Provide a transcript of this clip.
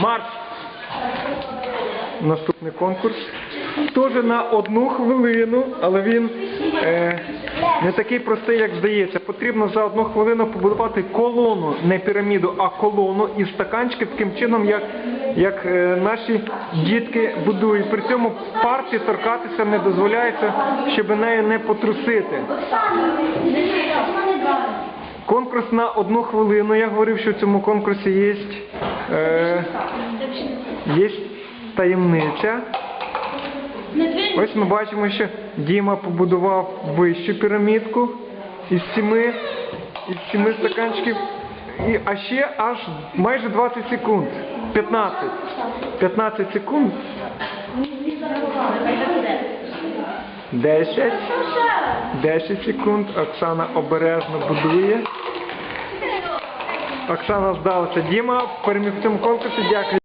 Марш! Наступний конкурс. Теж на одну хвилину, але він е, не такий простий, як здається. Потрібно за одну хвилину побудувати колону, не піраміду, а колону із стаканчиків таким чином, як, як е, наші дітки будують. При цьому парті торкатися не дозволяється, щоб нею не потрусити. Конкурс на одну хвилину. Я говорив, що в цьому конкурсі є, е, є таємниця. Ось ми бачимо, що Діма побудував вищу пірамідку із сіми, із сіми стаканчиків. І, а ще аж майже 20 секунд. 15. 15 секунд. 10. 10 секунд. Оксана обережно будує. Оксана здалася. Діма переміг в цьому конкурсі. Дякую.